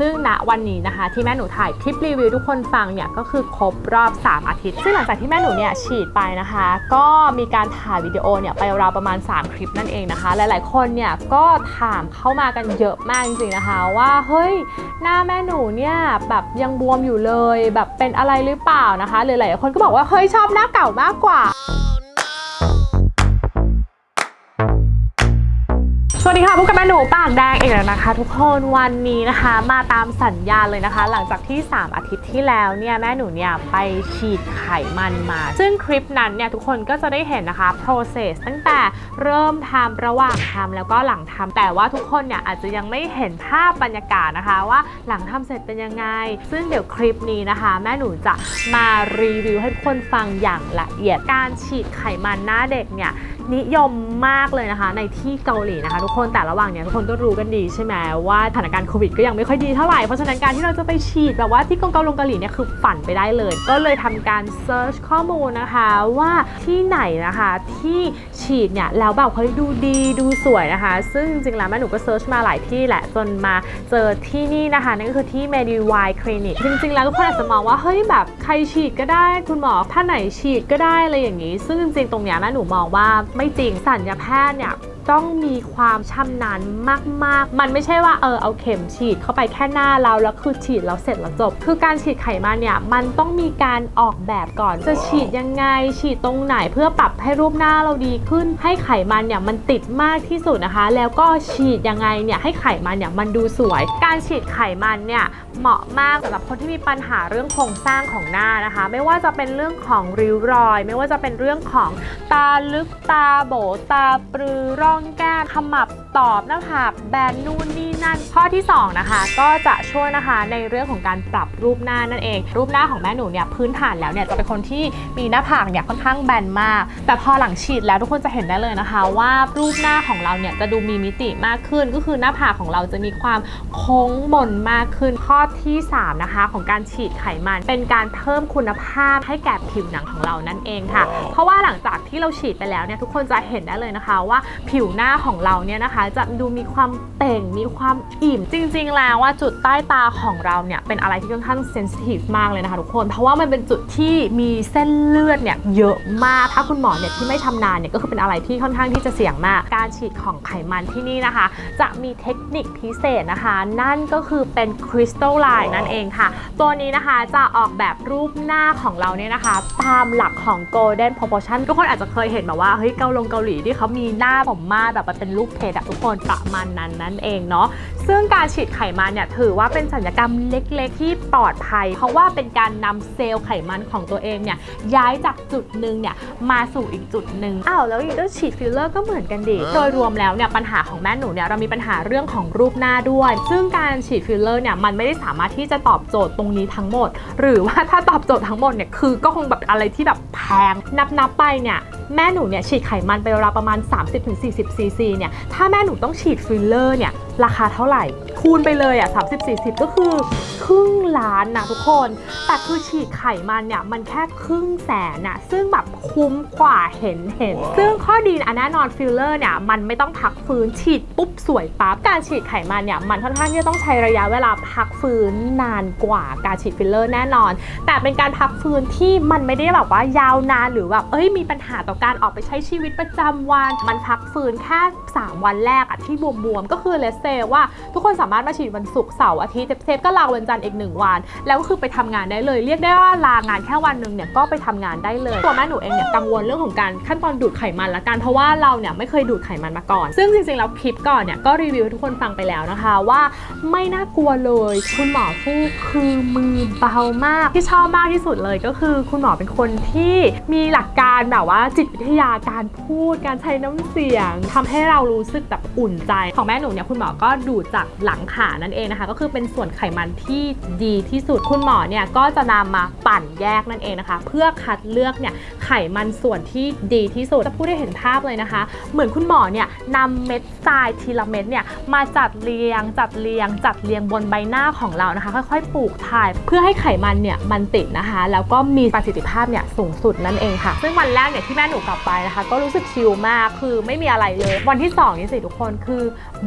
ซึ่งณวันนี้นะคะที่แม่หนูถ่ายคลิปรีวิวทุกคนฟังเนี่ยก็คือครบรอบ 3 อาทิตย์ ซึ่งหลังจากที่แม่หนูเนี่ยฉีดไปนะคะ ก็มีการถ่ายวิดีโอเนี่ยไปราวประมาณ 3 คลิปนั่นเองนะคะ หลายๆ คนเนี่ยก็ถามเข้ามากันเยอะมากจริงๆนะคะ ว่าเฮ้ยหน้าแม่หนูเนี่ยแบบยังบวมอยู่เลย แบบเป็นอะไรหรือเปล่านะคะหรือหลายๆคนก็บอกว่าเฮ้ยชอบหน้าเก่ามากกว่า วัสดีค่ะพบกับแม่หนูปากแดงเองแล้วนะคะ ทุกคนวันนี้นะคะมาตามสัญญาณเลยนะคะ หลังจากที่ 3 อาทิตย์ที่แล้วเนี่ยแม่หนูเนี่ยไปฉีดไขมันมา ซึ่งคลิปนั้นเนี่ยทุกคนก็จะได้เห็นนะคะ process ตั้งแต่เริ่มทำระหว่างทำแล้วก็หลังทำแต่ว่าทุกคนเนี่ยอาจจะยังไม่เห็นภาพบรรยากาศนะคะว่าหลังทำเสร็จเป็นยังไง ซึ่งเดี๋ยวคลิปนี้นะคะ แม่หนูจะมารีวิวให้ทุกคนฟังอย่างละเอียดการฉีดไขมันหน้าเด็กเนี่ยนิยมมากเลยนะคะ ในที่เกาหลีนะคะ ทุกคนแต่ระหว่างเนี้ยทุกคนก็รู้กันดีใช่ไหมว่าสถานการณ์โควิดก็ยังไม่ค่อยดีเท่าไหร่ เพราะฉะนั้นการที่เราจะไปฉีดแบบว่าที่กองเกาลงเกาหลีเนี่ยคือฝันไปได้เลย ก็เลยทำการเซิร์ชข้อมูลนะคะว่าที่ไหนนะคะที่ฉีดเนี่ยแล้วแบบเฮ้ยดูดีดูสวยนะคะ ซึ่งจริงๆแล้วแม่หนูก็เซิร์ชมาหลายที่แหละจนมาเจอที่นี่นะคะนั่นก็คือที่ Medivy Clinic จริงๆแล้วทุกคนอาจจะมองว่าเฮ้ยแบบใครฉีดก็ได้คุณหมอท่านไหนฉีดก็ได้อะไรอย่างนี้ ซึ่งจริงๆตรงเนี้ยแม่หนูมองว่าไม่จริงสัญญาแพทย์เนี่ย ต้องมีความชำนาญมาก ๆ มันไม่ใช่ว่าเออเอาเข็มฉีดเข้าไปแค่หน้าเราแล้วคือฉีดแล้วเสร็จแล้วจบ คือการฉีดไขมันเนี่ยมันต้องมีการออกแบบก่อน จะฉีดยังไง ฉีดตรงไหนเพื่อปรับให้รูปหน้าเราดีขึ้น ให้ไขมันเนี่ยมันติดมากที่สุดนะคะ แล้วก็ฉีดยังไงเนี่ยให้ไขมันเนี่ยมันดูสวย การฉีดไขมันเนี่ยเหมาะมากสำหรับคนที่มีปัญหาเรื่องโครงสร้างของหน้านะคะ ไม่ว่าจะเป็นเรื่องของริ้วรอย ไม่ว่าจะเป็นเรื่องของตาลึกตาโบตาปรือร่อง้องแก้มขมับ ตอบหน้าผากแบนนู่นนี่นั่น ข้อที่สองนะคะก็จะช่วยนะคะในเรื่องของการปรับรูปหน้านั่นเอง รูปหน้าของแม่หนูเนี่ยพื้นฐานแล้วเนี่ยจะเป็นคนที่มีหน้าผากเนี่ยค่อนข้างแบนมาก แต่พอหลังฉีดแล้วทุกคนจะเห็นได้เลยนะคะ ว่ารูปหน้าของเราเนี่ยจะดูมีมิติมากขึ้น ก็คือหน้าผากของเราจะมีความโค้งมนมากขึ้น ข้อที่สามนะคะ ของการฉีดไขมันเป็นการเพิ่มคุณภาพให้แก่ผิวหนังของเรานั่นเองค่ะ เพราะว่าหลังจากที่เราฉีดไปแล้วเนี่ยทุกคนจะเห็นได้เลยนะคะ ว่าผิวหน้าของเราเนี่ยนะคะจะดูมีความเต่งมีความอิ่ม จริง ๆ แล้วว่าจุดใต้ตาของเราเนี่ยเป็นอะไรที่ค่อนข้างเซนซิทีฟมากเลยนะคะทุกคน เพราะว่ามันเป็นจุดที่มีเส้นเลือดเนี่ยเยอะมาก ถ้าคุณหมอเนี่ยที่ไม่ชำนาญเนี่ยก็คือเป็นอะไรที่ค่อนข้างที่จะเสี่ยงมาก การฉีดของไขมันที่นี่นะคะ จะมีเทคนิคพิเศษนะคะ นั่นก็คือเป็นคริสตัลไลน์นั่นเองค่ะ ตัวนี้นะคะจะออกแบบรูปหน้าของเราเนี่ยนะคะ ตามหลักของ golden proportion ทุกคนอาจจะเคยเห็นแบบว่าเฮ้ยเกาลงเกาหลีที่เขามีหน้าผมมาแบบมันเป็นรูปเพชรอะทุกคนประมาณนั้นนั่นเองเนาะซึ่งการฉีดไขมันเนี่ยถือว่าเป็นสัญญกรรมเล็กๆ ที่ปลอดภัย เพราะว่าเป็นการนำเซลล์ไขมันของตัวเองเนี่ยย้ายจากจุดหนึ่งเนี่ยมาสู่อีกจุดหนึ่งอ้าวแล้วอีกต้องฉีดฟิลเลอร์ก็เหมือนกันดิโดยรวมแล้วเนี่ยปัญหาของแม่หนูเนี่ยเรามีปัญหาเรื่องของรูปหน้าด้วย ซึ่งการฉีดฟิลเลอร์เนี่ยมันไม่ได้สามารถที่จะตอบโจทย์ตรงนี้ทั้งหมด หรือว่าถ้าตอบโจทย์ทั้งหมดเนี่ยคือก็คงแบบอะไรที่แบบแพงนับนับๆไปเนี่ยแม่หนูเนี่ยฉีดไขมันไปราวประมาณ 30-40ซีซีเนี่ยถ้าแม่หนูต้องฉีดฟิลเลอร์เนี่ยราคาเท่าไหร่ คูณไปเลยอะ30-40ก็คือครึ่งล้านนะทุกคน แต่คือฉีดไขมันเนี่ย มันแค่ครึ่งแสนน่ะ ซึ่งแบบคุ้มกว่าเห็นเห็น ซึ่งข้อดีอันแน่นอนฟิลเลอร์เนี่ย มันไม่ต้องพักฟื้นฉีดปุ๊บสวยปั๊บ การฉีดไขมันเนี่ย มันค่อนข้างที่จะต้องใช้ระยะเวลาพักฟื้นนานกว่าการฉีดฟิลเลอร์แน่นอน แต่เป็นการพักฟื้นที่มันไม่ได้แบบว่ายาวนานหรือแบบเอ้ยมีปัญหาต่อการออกไปใช้ชีวิตประจำวัน มันพักฟื้นแค่ 3 วันแรกอะที่บวมๆก็คือเลสเซว่าทุกคนสามารถมาฉีดวันศุกร์เสาร์อาทิตย์เซฟก็ลาวันจันทร์อีกหนึ่งวัน แล้วก็คือไปทำงานได้เลย เรียกได้ว่าลางานแค่วันหนึ่งเนี่ยก็ไปทำงานได้เลย ตัวแม่หนูเองเนี่ยกังวลเรื่องของการขั้นตอนดูดไขมันละกันเพราะว่าเราเนี่ยไม่เคยดูดไขมันมาก่อน ซึ่งจริงๆแล้วคลิปก่อนเนี่ยก็รีวิวทุกคนฟังไปแล้วนะคะว่าไม่น่ากลัวเลย คุณหมอฟูกคือมือเบามากที่ชอบมากที่สุดเลยก็คือคุณหมอเป็นคนที่มีหลักการแบบว่าจิตวิทยาการพูดการใช้น้ำเสียงทำให้เรารู้สึกแบบอุ่นใจ ของแม่หนูเนี่ยคุณหมอก็ดูดจากหลังขานั่นเองนะคะ ก็คือเป็นส่วนไขมันที่ดีที่สุดคุณหมอเนี่ยก็จะนำมาปั่นแยกนั่นเองนะคะ เพื่อคัดเลือกเนี่ยไขมันส่วนที่ดีที่สุดจะพูดได้เห็นภาพเลยนะคะ เหมือนคุณหมอเนี่ยนำเม็ดทรายทีละเม็ดเนี่ยมาจัดเรียง จัดเรียง จัดเรียงบนใบหน้าของเรานะคะ ค่อยๆปลูกถ่าย เพื่อให้ไขมันเนี่ยมันติดนะคะ แล้วก็มีประสิทธิภาพเนี่ยสูงสุดนั่นเองค่ะ ซึ่งวันแรกเนี่ยที่แม่หนูกลับไปนะคะ ก็รู้สึกชิลมากคือไม่มีอะไรเลย วันที่สองนี่สิทุกคนคือ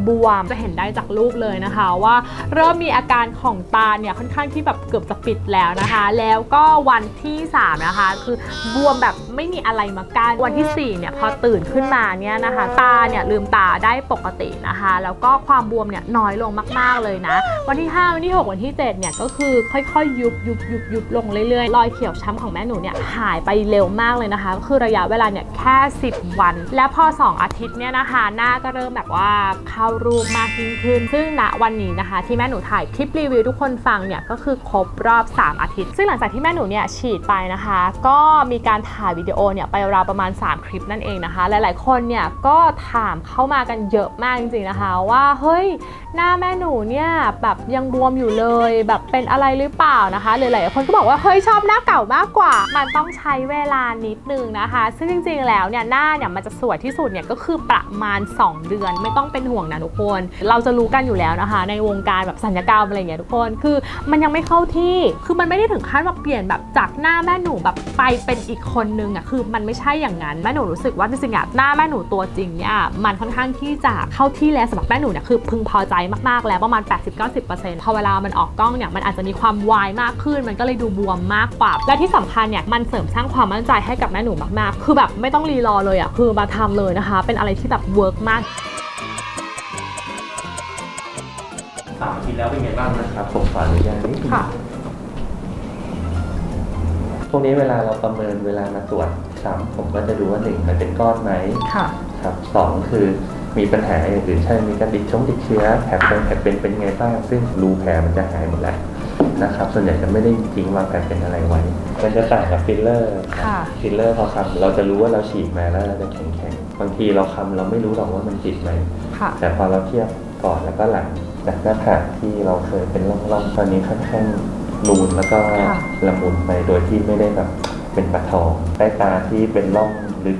บวมจะเห็นได้จากรูปเลยนะคะ ว่าเริ่มมีอาการของตาเนี่ยค่อนข้างที่แบบเกือบจะปิดแล้วนะคะ แล้วก็วันที่ 3 นะคะ คือบวมแบบไม่มีอะไรมากั้นวันที่ 4 เนี่ยพอตื่นขึ้นมาเนี่ยนะคะ ตาเนี่ยลืมตาได้ปกตินะคะ แล้วก็ความบวมเนี่ยน้อยลงมาก ๆเลยนะ วันที่ 5 วันที่ 6 วันที่ 7 เนี่ยก็คือค่อยๆ ยุบยุบยุบยุบลงเรื่อยๆรอยเขียวช้ำของแม่หนูเนี่ยหายไปเร็วมากเลยนะคะก็คือระยะเวลาเนี่ยแค่ 10 วัน แล้วพอ 2 อาทิตย์เนี่ยนะคะ หน้าก็เริ่มแบบว่าเข้ารูปมากยิ่งขึ้น ซึ่งณวันนี้นะคะ ที่แม่หนูถ่ายคลิปรีวิวทุกคนฟังเนี่ยก็คือครบรอบ 3 อาทิตย์ ซึ่งหลังจากที่แม่หนูเนี่ยฉีดไปนะคะ ก็มีการถ่ายวิดีโอเนี่ยไปราวประมาณ 3 คลิปนั่นเองนะคะ หลายๆ คนเนี่ยก็ถามเข้ามากันเยอะมากจริงๆนะคะ ว่าเฮ้ยหน้าแม่หนูเนี่ยแบบยังบวมอยู่เลย แบบเป็นอะไรหรือเปล่านะคะหรือหลายๆคนก็บอกว่าเฮ้ยชอบหน้าเก่ามากกว่า มันต้องใช้เวลานิดนึงนะคะ ซึ่งจริง ๆ แล้วเนี่ยหน้าเนี่ยมันจะสวยที่สุดเนี่ยก็คือประมาณ 2 เดือนไม่ต้องเป็นห่วงนะทุกคนเราจะรู้กันอยู่แล้วนะคะ ในวงการแบบสัญญกรรมอะไรเงี้ยทุกคนคือมันยังไม่เข้าที่คือมันไม่ได้ถึงขั้นว่าเปลี่ยนแบบจากหน้าแม่หนูแบบไปเป็นอีกคนนึงอะคือมันไม่ใช่อย่างนั้นแม่หนูรู้สึกว่าจริงๆอะหน้าแม่หนูตัวจริงเนี่ยมันค่อนข้างที่จะเข้าที่แล้วสำหรับแม่หนูเนี่ยคือพึงพอใจมากๆแล้วประมาณ 80-90%พอเวลามันออกกล้องเนี่ยมันอาจจะมีความวายมากขึ้น มันก็เลยดูบวมมากกว่า และที่สำคัญเนี่ยมันเสริมสร้างความมั่นใจให้กับแม่หนูมากๆ คือแบบไม่ต้องรีรอเลยอะคือมาทำเลยนะคะ เป็นอะไรที่แบบเวิร์กมาก แล้วเป็นไงบ้างนะครับผมขออนุญาตนิดนึงค่ะ พวกนี้เวลาเราประเมินเวลามาตรวจซ้ำผมก็จะดูว่าหนึ่งมันเป็นก้อนไหมค่ะ ครับสองคือมีปัญหาอย่างอื่นใช่มีการติดชงติดเชื้อแผลเป็นแผลเป็นเป็นไงบ้างซึ่งรูแผลมันจะหายหมดแล้วนะครับ ส่วนใหญ่จะไม่ได้จริงว่าแผลเป็นอะไรไว้ มันจะต่างกับฟิลเลอร์ค่ะ ฟิลเลอร์พอคำเราจะรู้ว่าเราฉีดมาแล้วเราจะแข็งแข็งๆบางทีเราคำเราไม่รู้หรอกว่ามันติดไหม ค่ะ แต่พอเราเทียบก่อนแล้วก็หลัง จากหน้าผากที่เราเคยเป็นร่องๆตอนนี้ค่อนข้างนูนแล้วก็ค่ะละมุนไปโดยที่ไม่ได้แบบเป็นปะทองใต้ตาที่เป็นร่องลึก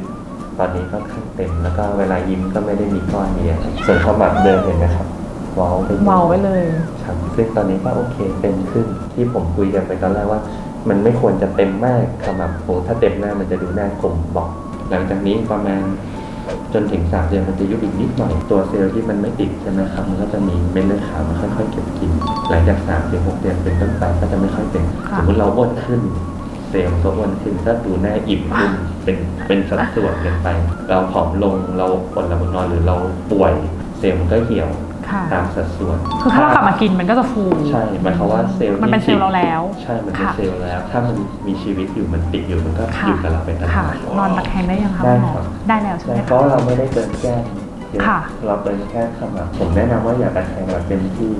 ตอนนี้ค่อนข้างเต็มแล้วก็เวลายิ้มก็ไม่ได้มีก้อนเยอะส่วนขมับเดิมเห็นไหมครับเว้าไปเมาไว้เลยครับซึ่งตอนนี้ก็โอเคเต็มขึ้นที่ผมคุยกันไปตอนแรกว่า มันไม่ควรจะเต็มมากขมับโอ้ถ้าเต็มหน้ามันจะดูหน้ากลมบอก หลังจากนี้ประมาณ จนถึงสามเดือนมันจะยุบอีกนิดหน่อยตัวเซลล์ที่มันไม่ติดใช่ไหมครับมันก็จะมีเม็ดเลือดขาวมันค่อยๆเก็บกิน หลังจากสามถึงหกเดือนเป็นต้นไปก็จะไม่ค่อยเป็นค่ะสมมติเราอ้วนขึ้นเซลล์มันก็อ้วนขึ้นถ้าดูหน้าอิ่มขึ้นเป็นเป็นสัดส่วนเกินไป เราผอมลงเราอดหลับอดนอนหรือเราป่วยเซลล์มันก็เหี่ยว ค่ะ ตามสัดส่วนคือถ้าเรากลับมากินมันก็จะฟูใช่หมายความว่าเซลล์มันเป็นเซลล์เราแล้ว ใช่มันเป็นค่ะเซลล์แล้ว ถ้ามันมีชีวิตอยู่มันติดอยู่มันก็ค่ะอยู่กับเราไปตลอค่ะดนอนตะแคงได้ยังคะได้คุณหมอครับได้แล้วใช่ไหใช่มเพคะราะเราไม่ได้เกินแก้มเยอะค่ะเราเกินแค่ขมับผมแนะนำว่าอย่าตะแคงแบบเต็มที่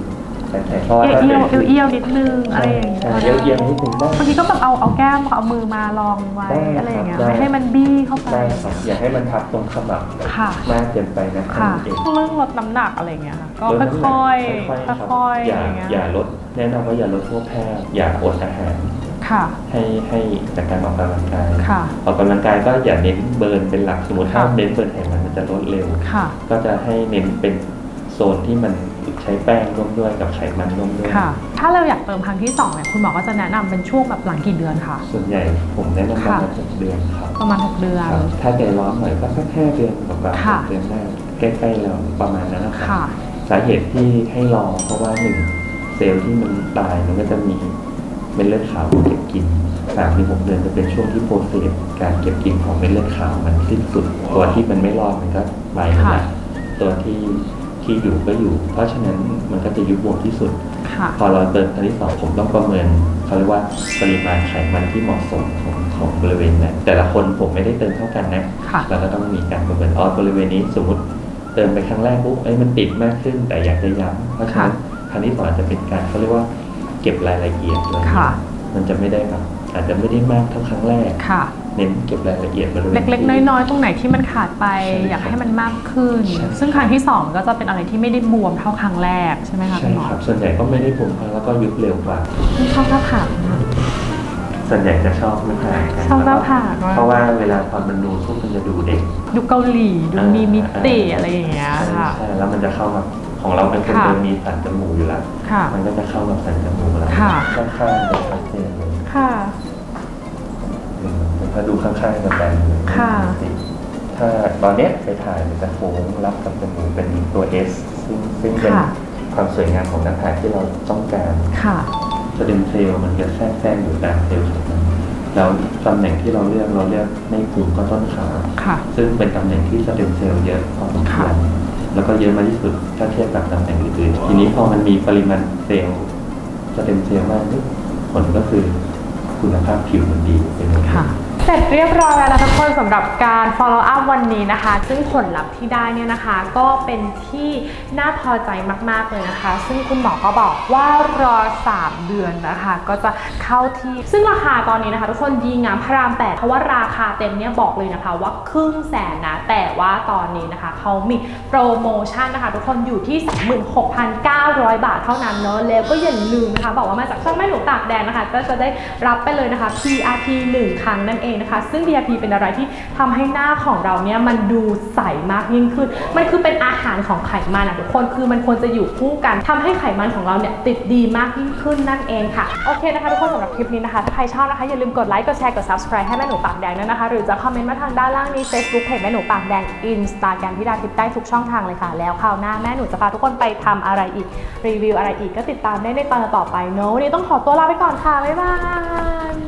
ตะแคงเพราะว่าเอีถ้ายวเต็มที่เอียวนิดนึงอะไรอย่างเงี้ยใช่เอียวเอียงนิดนึงได้บางทีก็แบบเอาเอาแก้มเอามือมาลองไว้ได้ครับอะไรอย่างเงี้ยได้ ไม่ให้มันบี้เข้าไปได้ครับอย่าให้มันทับตรงขมับค่ะ มากเกินไปนะค่ะ เองเรื่องลดน้ำหนักอะไรอย่างเงี้ยค่ะก็ลดน้ำหนัค่อยค่อยๆครับๆค่อยๆออะไรย่าอย่างเงี้ยอย่าลดแนะนำว่าอย่าลดพวกแพ้อย่าอดอาหาร ค่ะ ให้ให้จากการออกกำลังกายค่ะ ออกกำลังกายก็อย่าเน้นเบิร์นเป็นหลักสมมติถ้าค่ะเน้นเบิร์นไขมันมันจะลดเร็ว ค่ะ ก็จะให้เน้นเป็นโซนที่มัน ใช้แป้งร่วมด้วยกับไขมันร่วมด้วย ค่ะ ถ้าเราอยากเติมครั้งที่สองเนี่ยคุณหมอก็จะแนะนำเป็นช่วงแบบหลังกี่เดือนค่ะส่วนใหญ่ผมแนะนำประมาณค่ะหกเดือนครับประมาณ 6 เดือน ครับถ้าใจร้อนหน่อยก็สักห้าเดือนแบบว่าค่ะเดือนหน้าใกล้ๆแล้วประมาณนั้นนะครับ ค่ะ สาเหตุที่ให้รอเพราะว่าหนึ่งเซลล์ที่มันตายมันก็จะมีเม็ดเลือดขาวเก็บกินสามถึงหกเดือนจะเป็นช่วงที่โปรเซสการเก็บกินของเม็ดเลือดขาวมันสิ้นสุด ตัวที่มันไม่รอดมันก็ไปหมดละค่ะ ตัวที่ ที่อยู่ก็อยู่ เพราะฉะนั้นมันก็จะยุบบวมที่สุดค่ะพอเราเติมครั้งที่สองผมต้องประเมินเขาเรียกว่าปริมาณไขมันที่เหมาะสมของของบริเวณนั้นแต่ละคนผมไม่ได้เติมเท่ากันนะค่ะเราก็ต้องมีการประเมินอ๋อบริเวณนี้สมมติเติมไปครั้งแรกปุ๊บเอ้ยมันติดมากขึ้น แต่อยากจะย้ำเพราะฉะนั้นครั้งที่สองจะเป็นการเขาเรียกว่าเก็บรายละเอียดเลยค่ะมันจะไม่ได้แบบอาจจะไม่ได้มากเท่าครั้งแรกค่ะ เน้นเก็บรายละเอียดบริเวณเล็กๆที่น้อยๆ ตรงไหนที่มันขาดไป ใช่อยากให้มันมากขึ้น ใช่ ซึ่งครั้งที่สองก็จะเป็นอะไรที่ไม่ได้บวมเท่าครั้งแรกใช่ไหมคะคุใช่ณหมอครับ ส่วนใหญ่ก็ไม่ได้ผมแล้วก็ยุบเร็วกว่า ไม่ชอบหน้าผากมากส่วนใหญ่จะชอบหน้าผากกันชอบหน้าผากมาก เพราะว่าเวลาตอนมันดูทุกมันจะดูเด็ก ดูเกาหลีดูอ่ามีมีมิติอ่าอะไรอย่างเงี้ยใช่ค่ะ ใช่แล้วมันจะเข้ากับของเราเป็นคนค่ะ เดิมมีสันจมูกอยู่แล้ว ค่ะ มันก็จะเข้ากับสันจมูกแล้วค่ะข้างๆจะชัดเจนเลย ค่ะอืม ถ้าดูข้างๆจะแบนเลยค่ะ ถ้าตอนเนี้ยไปถ่ายมันจะโค้งรับกับจมูกเป็นตัว S ซึ่งซึ่งเป็นค่ะ ความสวยงามของหน้าผากที่เราต้องการค่ะสเต็มเซลล์มันจะแทรกแซงอยู่ตามเซลล์ไขมันแล้วตำแหน่งที่เราเลือกเราเลือกไม่พุงก็ต้นขา ค่ะ ซึ่งเป็นตำแหน่งที่สเต็มเซลล์เยอะพอสมควร ค่ะ แล้วก็เยอะมากที่สุดถ้าเทียบกับตำแหน่งอื่นๆ ทีนี้พอมันมีปริมาณเซลล์สเต็มเซลล์มากขึ้นผลก็คือคุณภาพผิวมันดีเป็นอย่างค่ะ เสร็จเรียบร้อยแล้วนะทุกคนสำหรับการ follow up วันนี้นะคะ ซึ่งผลลัพธ์ที่ได้เนี่ยนะคะ ก็เป็นที่น่าพอใจมาก ๆ เลยนะคะ ซึ่งคุณหมอก็บอกว่ารอ 3 เดือนนะคะ ก็จะเข้าที่ ซึ่งราคาตอนนี้นะคะ ทุกคนดีงามพระรามแปดเพราะว่าราคาเต็มเนี่ยบอกเลยนะคะ ว่าครึ่งแสนนะ แต่ว่าตอนนี้นะคะเขามีโปรโมชั่นนะคะ ทุกคนอยู่ที่36,900 บาทเท่านั้นเนอะแล้วก็อย่าลืมนะคะ บอกว่ามาจากช่องแม่หนูตากแดงนะคะ ก็จะได้รับไปเลยนะคะ PRP 1 ครั้งนั่นเองนะคะ ซึ่ง PRP เป็นอะไรที่ทำให้หน้าของเราเนี่ยมันดูใสมากยิ่งขึ้น มันคือเป็นอาหารของไขมันอะทุกคนคือมันควรจะอยู่คู่กันทำให้ไขมันของเราเนี่ยติดดีมากยิ่งขึ้นนั่นเองค่ะ โอเคนะคะทุกคนสำหรับคลิปนี้นะคะ ถ้าใครชอบนะคะ อย่าลืมกดไลค์กดแชร์กด subscribe ให้แม่หนูปากแดงด้วยนะคะ หรือจะคอมเมนต์มาทางด้านล่างนี้ Facebook เพจแม่หนูปากแดง Instagram ที่ดาทิพย์ได้ทุกช่องทางเลยค่ะ แล้วคราวหน้าแม่หนูจะพาทุกคนไปทำอะไรอีกรีวิวอะไรอีกก็ติดตามได้ในตอนต่อไปเนอะวันนี้ต้องขอตัวลาไปก่อนค่ะบ๊ายบาย